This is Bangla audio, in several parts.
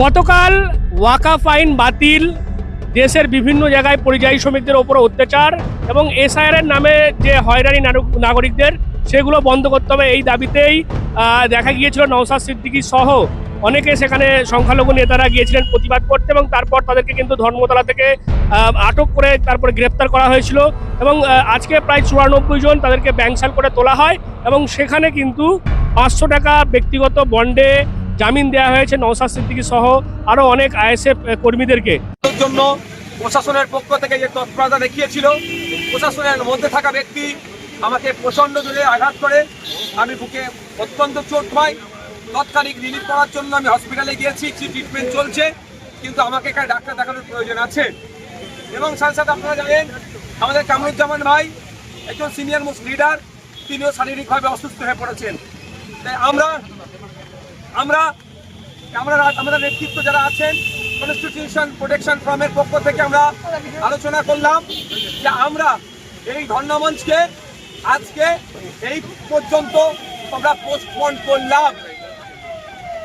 গতকাল ওয়াকা ফাইন বাতিল, দেশের বিভিন্ন জায়গায় পরিযায়ী শ্রমিকদের ওপর অত্যাচার এবং এসআইআর নামে যে হয়রানি নাগরিকদের, সেগুলো বন্ধ করতে হবে এই দাবিতেই দেখা গিয়েছিল নওসাদ সিদ্দিকী সহ অনেকে সেখানে সংখ্যালঘু নেতারা গিয়েছিলেন প্রতিবাদ করতে এবং তারপর তাদেরকে কিন্তু ধর্মতলা থেকে আটক করে তারপরে গ্রেপ্তার করা হয়েছিল এবং আজকে প্রায় চুরানব্বই জন তাদেরকে ব্যাংসাল করে তোলা হয় এবং সেখানে কিন্তু পাঁচশো টাকা ব্যক্তিগত বন্ডে জামিন দেওয়া হয়েছে নওসাদ সিদ্দিকী সহ আরও অনেক আইএসএফ কর্মীদেরকে। জন্য প্রশাসনের পক্ষ থেকে যে তৎপরতা দেখিয়েছিল, প্রশাসনের মধ্যে থাকা ব্যক্তি আমাকে প্রচণ্ড জোরে আঘাত করে। আমি বুকে অত্যন্ত চোট পাই। তৎকালিক রিলিফ করার জন্য আমি হসপিটালে গিয়েছি ট্রিটমেন্ট চলছে, কিন্তু আমাকে এখানে ডাক্তার দেখানোর প্রয়োজন আছে। এবং সাথে সাথে আপনারা জানেন, আমাদের কামরুজ্জামান ভাই, একজন সিনিয়র মোস্ট লিডার তিনিও শারীরিকভাবে অসুস্থ হয়ে পড়েছেন। তাই আমরা আমরা আমরা আমাদের নেতৃত্ব যারা আছেন কনস্টিটিউশন প্রোটেকশন ফ্রমের পক্ষ থেকে আমরা আলোচনা করলাম যে আমরা এই ধর্ণামঞ্চকে আজকে এই পর্যন্ত আমরা পোস্টপন করলাম।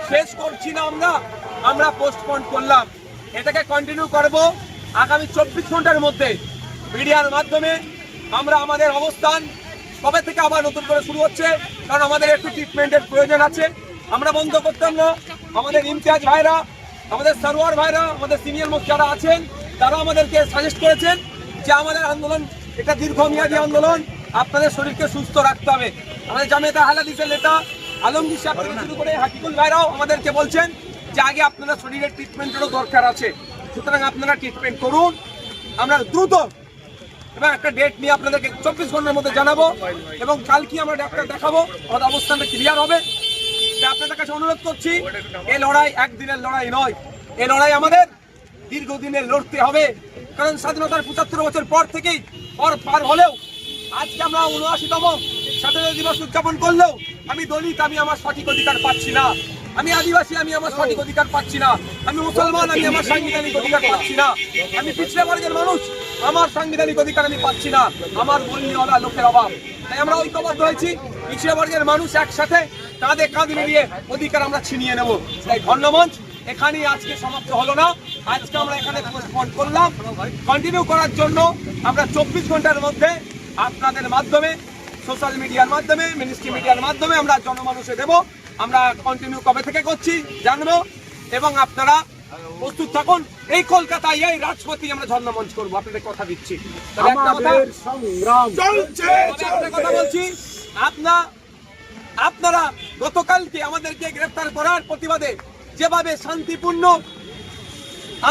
শেষ করছি না আমরা আমরা পোস্টপন করলাম। এটাকে কন্টিনিউ করব আগামী চব্বিশ ঘণ্টার মধ্যে। মিডিয়ার মাধ্যমে আমরা আমাদের অবস্থান কবে থেকে আবার নতুন করে শুরু হচ্ছে, কারণ আমাদের একটু ট্রিটমেন্টের প্রয়োজন আছে। আমরা বন্ধ করতাম না। আমাদের ইমতিয়াজ ভাইরা, আমাদের সারোয়ার ভাইরা, আমাদের সিনিয়র মোস্ট যারা আছেন তারা আমাদেরকে সাজেস্ট করেছেন যে আমাদের আন্দোলন, এটা দীর্ঘমেয়াদী আন্দোলন, আপনাদের শরীরকে সুস্থ রাখতে হবে। আমাদের জামেতা হালাদিসের নেতা আলমগীর সাহেব শুরু করে হাকিকুল ভাইরাও আমাদেরকে বলছেন যে আগে আপনারা শরীরের ট্রিটমেন্টেরও দরকার আছে। সুতরাং আপনারা ট্রিটমেন্ট করুন। আমরা দ্রুত এবং একটা ডেট নিয়ে আপনাদেরকে চব্বিশ ঘণ্টার মধ্যে জানাব এবং কালকে আমরা ডাক্তার দেখাবো, আমাদের অবস্থানটা ক্লিয়ার হবে। আপনাদের কাছে অনুরোধ করছি এই লড়াই একদিনের লড়াই নয় এই লড়াই আমাদের দীর্ঘদিনের লড়তে হবে। কারণ স্বাধীনতার পঁচাত্তর বছর পর থেকেই পর পার হলেও আজকে আমরা উনআশিতম স্বাধীনতা দিবস উদযাপন করলেও আমি দলিত, আমি আমার সঠিক অধিকার পাচ্ছি না। আমি আদিবাসী, আমি আমার সঠিক অধিকার পাচ্ছি না। আমি মুসলমান, আমি আমার সাংবিধানিক অধিকার পাচ্ছি না। আমি পিছড়ে বর্গের মানুষ, আমার সাংবিধানিক অধিকার আমি পাচ্ছি না। আমার বললিওয়ালা লোকের অভাব। তাই আমরা ঐক্যবদ্ধ হয়েছি পিছিয়ে বর্গের মানুষ একসাথে কাঁধে কাঁধ মিলিয়ে অধিকার আমরা ছিনিয়ে নেব। তাই ধন্যমঞ্চ, এখানেই আজকে সমাপ্ত হলো না। আজকে আমরা এখানে পোস্টপন করলাম। কন্টিনিউ করার জন্য আমরা চব্বিশ ঘণ্টার মধ্যে আপনাদের মাধ্যমে সোশ্যাল মিডিয়ার মাধ্যমে মিনিস্ট্রি মিডিয়ার মাধ্যমে আমরা জনমানুষে দেব। আমরা কন্টিনিউ কবে থেকে করছি জানব এবং আপনারা প্রস্তুত থাকুন। এই কলকাতায় এই রাজপথে আমরা ঝর্ণা মঞ্চ করব। আপনাদের কথা দিচ্ছি। কথা বলছি। আপনা আপনারা গতকালকে আমাদেরকে গ্রেফতার করার প্রতিবাদে যেভাবে শান্তিপূর্ণ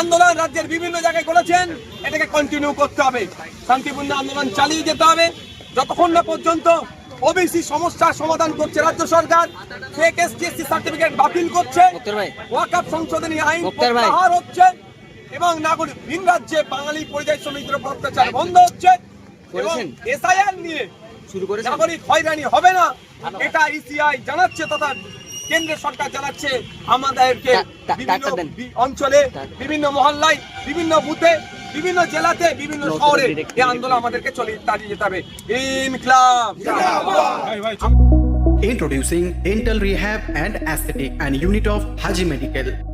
আন্দোলন রাজ্যের বিভিন্ন জায়গায় করেছেন এটাকে কন্টিনিউ করতে হবে। শান্তিপূর্ণ আন্দোলন চালিয়ে যেতে হবে। যতক্ষণ না পর্যন্ত ওবিসি সমস্যার সমাধান করছে রাজ্য সরকার। ফেক এসটিএসসি সার্টিফিকেট বাতিল করছে। ওয়াকআপ সংশোধনী আইন প্রত্যাহার হচ্ছে এবং নাগরিক ভিন রাজ্যে বাঙালি পরিযায়ী শ্রমিকদের উপর অত্যাচার বন্ধ হচ্ছে এবং এসআইআর নিয়ে শুরু করেছেন? নাগরিক হয়রানি হবে না। এটা ইসিআই জানাচ্ছে তথা কেন্দ্রের সরকার জানাচ্ছে আমাদেরকে বিভিন্ন অঞ্চলে বিভিন্ন মহল্লায় বিভিন্ন বুথে বিভিন্ন জেলাতে বিভিন্ন শহরে এই আন্দোলন আমাদেরকে চলে চালিয়ে যেতে হবে Inqilab Introducing Dental Rehab and Aesthetic and Unit of Haji Medical.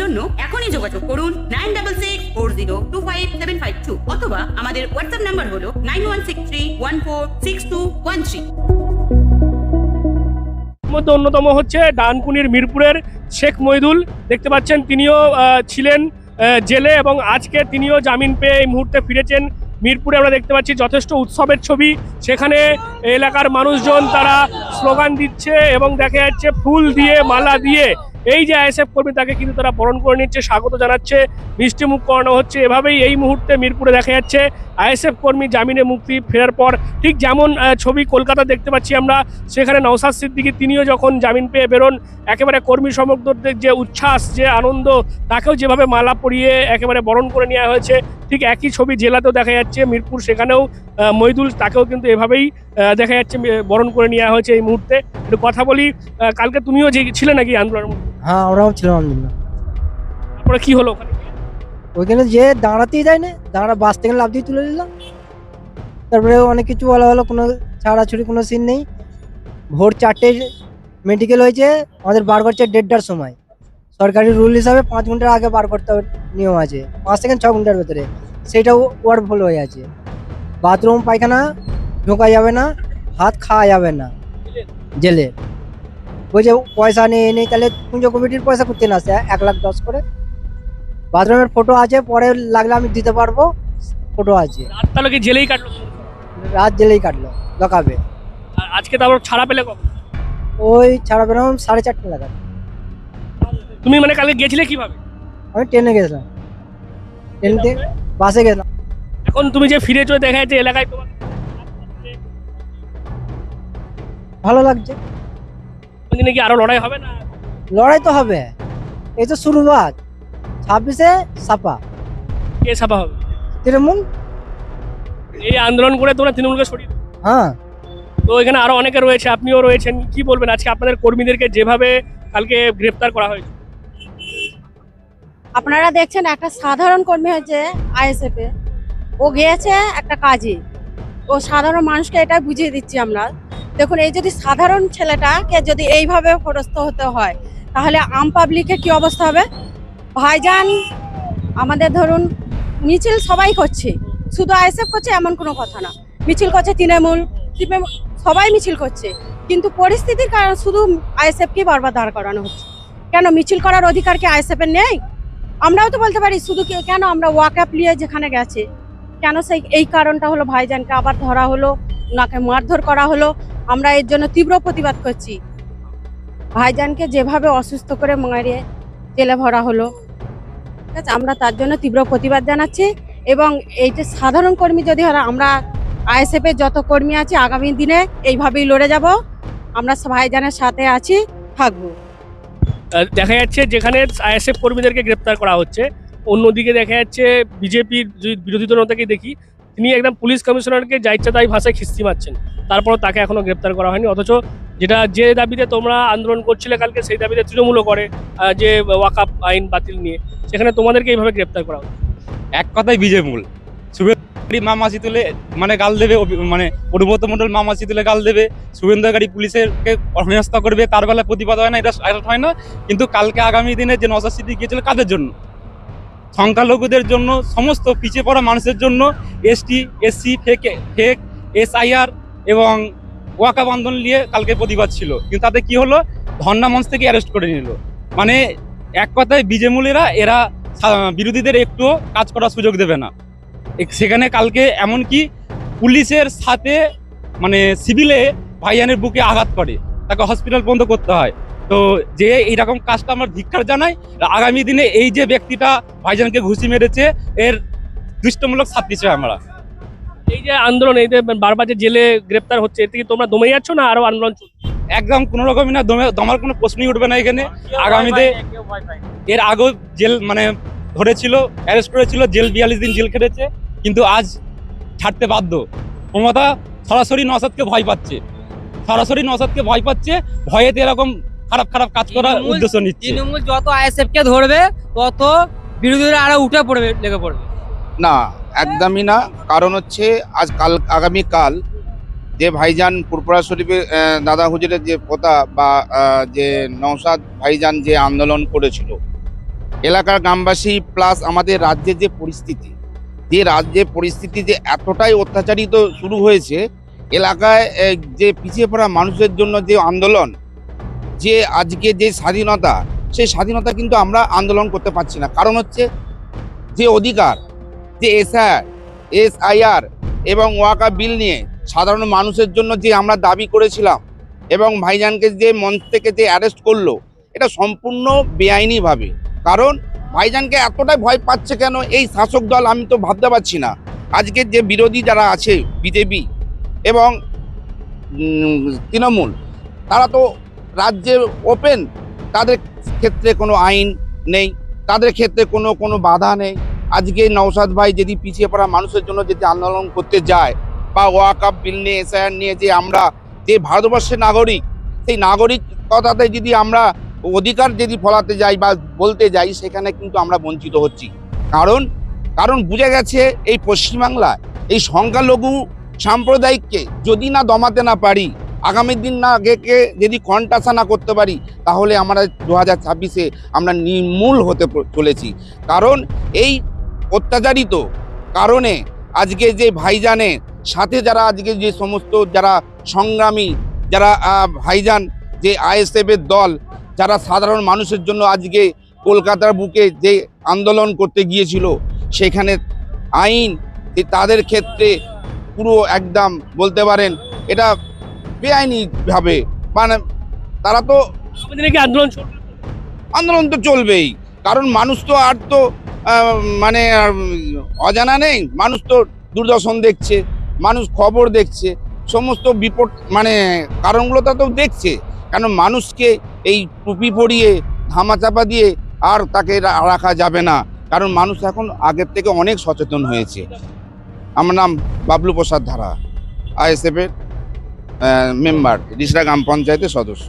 জন্য এখনই যোগাযোগ করুন nine double six four zero two five seven five two অথবা আমাদের হোয়াটসঅ্যাপ নাম্বার হলো nine one six three one four six two one three. মধ্যে অন্যতম হচ্ছে ডানকুনির মিরপুরের শেখ মইদুল। দেখতে পাচ্ছেন তিনিও ছিলেন জেলে এবং আজকে তিনিও জামিন পেয়ে এই মুহূর্তে ফিরেছেন মিরপুরে। আমরা দেখতে পাচ্ছি যথেষ্ট উৎসবের ছবি। সেখানে এলাকার মানুষজন তারা স্লোগান দিচ্ছে এবং দেখা যাচ্ছে ফুল দিয়ে, মালা দিয়ে এই যে আইএসএফ কর্মী তাকে কিন্তু তারা বরণ করে নিচ্ছে, স্বাগত জানাচ্ছে, মিষ্টিমুখ করানো হচ্ছে। এভাবেই এই মুহূর্তে মিরপুরে দেখা যাচ্ছে আইএসএফ কর্মী জামিনে মুক্তি ফেরার পর ঠিক যেমন ছবি কলকাতা দেখতে পাচ্ছি আমরা সেখানে নওসাদ সিদ্দিকি তিনিও যখন জামিন পেয়ে বেরোন একেবারে কর্মী সমর্থকদের যে উচ্ছ্বাস যে আনন্দ তাকেও যেভাবে মালা পরিয়ে একেবারে বরণ করে নেওয়া হয়েছে ঠিক একই ছবি জেলাতেও দেখা যাচ্ছে মিরপুর সেখানেও মইদুল তাকেও কিন্তু এভাবেই দেখা যাচ্ছে বরণ করে নেওয়া হয়েছে এই মুহূর্তে। একটু কথা বলি কালকে তুমিও যে ছিলে নাকি আন্দোলনের মধ্যে? হ্যাঁ আমরাও ছিলাম আলহামদুলিল্লাহ। তারপরে কি হলো ওখানে? ওইখানে যে দাঁড়াতেই দেয় না দাঁড়া বাস থেকে লাভ দিয়ে তুলে নিলাম। তারপরে অনেক কিছু বলা হলো, কোনো ছাড়াছুড়ি, কোনো সিন নেই। ভোর চারটে মেডিকেল হয়েছে, আমাদের বার করছে দেড়টার সময়। সরকারি রুল হিসাবে পাঁচ ঘণ্টার আগে বার করতে নিয়ম আছে। পাঁচ থেকে ছ ঘণ্টার ভেতরে। সেটাও ওয়ার্ড ভুল হয়ে আছে। বাথরুম, পায়খানা, ঢোকা যাবে না হাত খাওয়া যাবে না। জেলে। ওই যে পয়সা নেই নেই, তাহলে পুজো কমিটির পয়সা করতে না আসে এক লাখ দশ করে। বাথরুমের ফটো আছে পরে লাগলে আমি দিতে পারব ফটো আছে। রাত তাহলে কি জেলেই কাটলো? রাত জেলেই কাটলো লকাবে আর আজকে তারপর ছাড়া পেলে কখন? ওই ছাড়া বেরোম সাড়ে চারটে লাগাত তুমি মানে কালকে গেছিলে কীভাবে? আমি ট্রেনে গেছিলাম। ট্রেন থেকে বাসে গেছিলাম। এখন তুমি যে ফিরেছো দেখা যাচ্ছে এলাকায় তোমার ভালো লাগছে। দিনে কি আরও লড়াই হবে না? লড়াই তো হবে। এই তো শুরুয়াত। ছাব্বিশে সাপা কে ছাপা হবে? তৃণমূল? এই আন্দোলন করে তোমরা তৃণমূলকে সরিয়ে হ্যাঁ। তো এখানে আরও অনেকে রয়েছে আপনিও রয়েছেন কি বলবেন? আজকে আপনাদের কর্মীদেরকে যেভাবে কালকে গ্রেফতার করা হয়েছে। আপনারা দেখছেন একটা সাধারণ কর্মী হয়েছে আইএসএফ এ। ও গিয়েছে একটা কাজে। ও সাধারণ মানুষকে এটা বুঝিয়ে দিচ্ছি আমরা। দেখুন এই যদি সাধারণ ছেলেটাকে যদি এইভাবে পরস্ত হতে হয় তাহলে আম পাবলিকের কি অবস্থা হবে? ভাইজান, আমাদের ধরুন, মিছিল সবাই করছে। শুধু আইএসএফ করছে এমন কোনো কথা না। মিছিল করছে তৃণমূল সবাই মিছিল করছে। কিন্তু পরিস্থিতির কারণে শুধু আইএসএফকে বারবার দাঁড় করানো হচ্ছে। কেন মিছিল করার অধিকার কি আইএসএফ এর নেই? আমরাও তো বলতে পারি, শুধু কেন আমরা ওয়াক আপ নিয়ে যেখানে গেছে? কেন সেই এই কারণটা হলো ভাইজানকে আবার ধরা হলো, ওনাকে মারধর করা হলো। আমরা এর জন্য তীব্র প্রতিবাদ করছি। ভাইজানকে যেভাবে অসুস্থ করে মারিয়ে জেলে ভরা হলো আমরা তার জন্য তীব্র প্রতিবাদ জানাচ্ছি এবং এইটা সাধারণ কর্মী যদি হয়, আমরা আইএসএফ এর যত কর্মী আছে, আগামী দিনে এইভাবেই লড়ে যাব। আমরা ভাইজানের সাথে আছি, থাকব। দেখা যাচ্ছে যেখানে আইএসএফ কর্মীদেরকে গ্রেপ্তার করা হচ্ছে, অন্যদিকে দেখা যাচ্ছে বিজেপির বিরোধী দলতাকে দেখি, তিনি একদম পুলিশ কমিশনারকে যা ইচ্ছা তাই ভাষায় খিস্তি মারছেন। তারপরও তাকে এখনও গ্রেপ্তার করা হয়নি, অথচ যেটা যে দাবিতে তোমরা আন্দোলন করছিলে কালকে, সেই দাবিতে তৃণমূলও করে যে ওয়াকাপ আইন বাতিল নিয়ে। সেখানে তোমাদেরকে এইভাবে গ্রেপ্তার করা এক কথাই বিজেমূল শুভেন্দু মা মাসি তুলে মানে গাল দেবে মানে অনুব্রত মন্ডল মা মাসি তুলে গাল দেবে শুভেন্দুকারী পুলিশেরকে হেনস্থা করবে, তার বেলা প্রতিবাদ হয় না, এটা হয় না, কিন্তু কালকে আগামী দিনে যে নজর সিদ্ধি গিয়েছিল কাদের জন্য? সংখ্যালঘুদের জন্য, সমস্ত পিছিয়ে পড়া মানুষের জন্য, ST, SC, fake fake, SIR এবং ওয়াকাব আন্দোলন নিয়ে কালকে প্রতিবাদ ছিল। কিন্তু তাতে কি হলো? ধর্ণা মঞ্চ থেকে অ্যারেস্ট করে নিল। মানে এক কথায় বিজেমূলেরা এরা বিরোধীদের একটু কাজ করার সুযোগ দেবে না। সেখানে কালকে এমনকি পুলিশের সাথে মানে সিভিলে ভাইয়ানের বুকে আঘাত করে। তাকে হসপিটাল বন্ধ করতে হয়। তো যে এইরকম কাজটা আমরা ধিক্কার জানাই আগামী দিনে এই যে ব্যক্তিটা ভাইজানকে ঘুষি মেরেছে, এর দৃষ্টমূলক শাস্তি চাই আমরা। এই যে আন্দোলন এই যে বারবার যে জেলে গ্রেপ্তার হচ্ছে এতে কি তোমরা দমে যাচ্ছ না আরও আন্দোলন চলছে? একদম কোনো রকমই না দমে দমার কোনো প্রশ্নই উঠবে না এখানে। আগামীতে এর আগেও জেল মানে ধরেছিল অ্যারেস্ট করেছিল জেল বিয়াল্লিশ দিন জেল খেটেছে কিন্তু আজ ছাড়তে বাধ্য। মমতা সরাসরি নসাদকে ভয় পাচ্ছে। সরাসরি নসাদকে ভয় পাচ্ছে ভয়েতে এরকম খারাপ খারাপ কাজ করার উদ্দেশ্য নিচ্ছে। তৃণমূল যত আইএসএফ কে ধরবে তত বিরোধীরা আরও উঠে পড়বে লেগে পড়বে। না একদমই না। কারণ হচ্ছে আজ কাল আগামীকাল যে ভাইজান পুরপুরা শরীফের দাদা হুজুরের যে পোতা বা যে নৌসাদ ভাইজান যে আন্দোলন করেছিল, এলাকার গ্রামবাসী প্লাস আমাদের রাজ্যের যে পরিস্থিতি, যে রাজ্যের পরিস্থিতি যে এতটাই অত্যাচারিত শুরু হয়েছে, এলাকায় যে পিছিয়ে পড়া মানুষের জন্য যে আন্দোলন, যে আজকে যে স্বাধীনতা, সেই স্বাধীনতা কিন্তু আমরা আন্দোলন করতে পারছি না। কারণ হচ্ছে যে অধিকার যে এসআর এসআইআর এবং ওয়াকা বিল নিয়ে সাধারণ মানুষের জন্য যে আমরা দাবি করেছিলাম এবং ভাইজানকে যে মঞ্চ থেকে যে অ্যারেস্ট করল, এটা সম্পূর্ণ বেআইনিভাবে। কারণ ভাইজানকে এতটাই ভয় পাচ্ছে কেন? এই শাসক দল আমি তো ভাবতে পারছি না। আজকের যে বিরোধী যারা আছে, বিজেপি এবং তৃণমূল, তারা তো রাজ্যে ওপেন তাদের ক্ষেত্রে কোনো আইন নেই, তাদের ক্ষেত্রে কোনো কোনো বাধা নেই। আজকে নওশাদ ভাই যদি পিছিয়ে পড়া মানুষের জন্য যদি আন্দোলন করতে যায় বা ওয়াকাপ বিল নিয়ে, এসআইআর নিয়ে যে আমরা যে ভারতবর্ষের নাগরিক, সেই নাগরিকতাতে যদি আমরা অধিকার যদি ফলাতে যাই বা বলতে যাই, সেখানে কিন্তু আমরা বঞ্চিত হচ্ছি। কারণ কারণ বুঝে গেছে এই পশ্চিমবাংলায় এই সংখ্যালঘু সাম্প্রদায়িককে যদি না দমাতে না পারি, আগামী দিন না আগেকে যদি কন্টাসা না করতে পারি, তাহলে আমরা দু হাজার ছাব্বিশে আমরা নির্মূল হতে চলেছি। কারণ এই অত্যাচারিত। কারণে আজকে যে ভাইজানের সাথে যারা আজকে যে সমস্ত যারা সংগ্রামী যারা ভাইজান যে আইএসএফের দল যারা সাধারণ মানুষের জন্য আজকে কলকাতার বুকে যে আন্দোলন করতে গিয়েছিল সেখানে আইন তাদের ক্ষেত্রে পুরো একদম বলতে পারেন এটা বেআইনিভাবে মানে তারা তো আন্দোলন আন্দোলন তো চলবেই কারণ মানুষ তো আর তো মানে অজানা নেই। মানুষ তো দূরদর্শন দেখছে, মানুষ খবর দেখছে, সমস্ত বিপদ মানে কারণগুলো তো দেখছে। কেন মানুষকে এই টুপি পরিয়ে, ধামাচাপা দিয়ে আর তাকে রাখা যাবে না। কারণ মানুষ এখন আগের থেকে অনেক সচেতন হয়েছে। আমার নাম বাবলু প্রসাদ ধারা আইএসএফের মেম্বার রিসরা গ্রাম পঞ্চায়েতের সদস্য।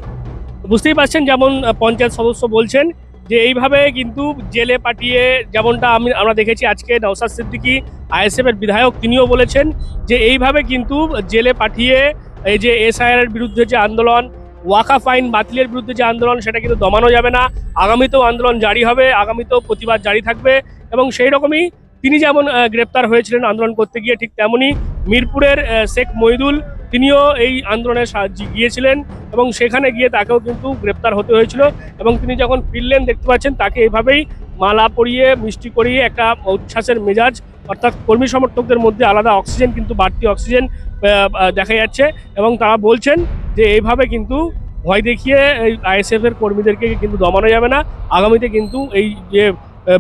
বুঝতেই পারছেন যেমন পঞ্চায়েত সদস্য বলছেন যে এইভাবে কিন্তু জেলে পাঠিয়ে যেমনটা আমি, আমরা দেখেছি আজকে নওসাদ সিদ্দিকি আইএসএফ এর বিধায়ক তিনিও বলেছেন যে এইভাবে কিন্তু জেলে পাঠিয়ে এই যে এসআইআর বিরুদ্ধে যে আন্দোলন ওয়াকা ফাইন বাতিলের বিরুদ্ধে যে আন্দোলন, সেটা কিন্তু দমানো যাবে না। আগামীতেও আন্দোলন জারি হবে, আগামীতেও প্রতিবাদ জারি থাকবে এবং সেই রকমই তিনি যেমন গ্রেপ্তার হয়েছিলেন আন্দোলন করতে গিয়ে, ঠিক তেমনই মিরপুরের শেখ মইদুল তিনিও এই আন্দোলনে গিয়েছিলেন। এবং সেখানে গিয়ে তাকেও কিন্তু গ্রেপ্তার হতে হয়েছিল এবং তিনি যখন ফিরলেন দেখতে পাচ্ছেন তাকে এভাবেই মালা পরিয়ে, মিষ্টি করিয়ে, একটা উচ্ছ্বাসের মেজাজ, অর্থাৎ কর্মী সমর্থকদের মধ্যে আলাদা অক্সিজেন, কিন্তু বাড়তি অক্সিজেন দেখা যাচ্ছে এবং তারা বলছেন যে এইভাবে কিন্তু ভয় দেখিয়ে এই আইএসএফ এর কর্মীদেরকে কিন্তু দমানো যাবে না। আগামীতে কিন্তু এই যে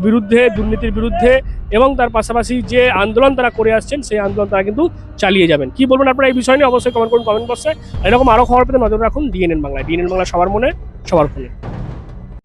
বিরুদ্ধে, দুর্নীতির বিরুদ্ধে এবং তার পাশাপাশি যে আন্দোলন তারা করে আসছেন, সেই আন্দোলন তারা কিন্তু চালিয়ে যাবেন। কি বলবেন আপনারা এই বিষয় নিয়ে? অবশ্যই কমেন্ট করুন কমেন্ট বক্সে এরকম আরও খবর পেতে নজর রাখুন ডিএনএন বাংলায়। ডিএনএন বাংলা সবার মনে, সবার ফোনে।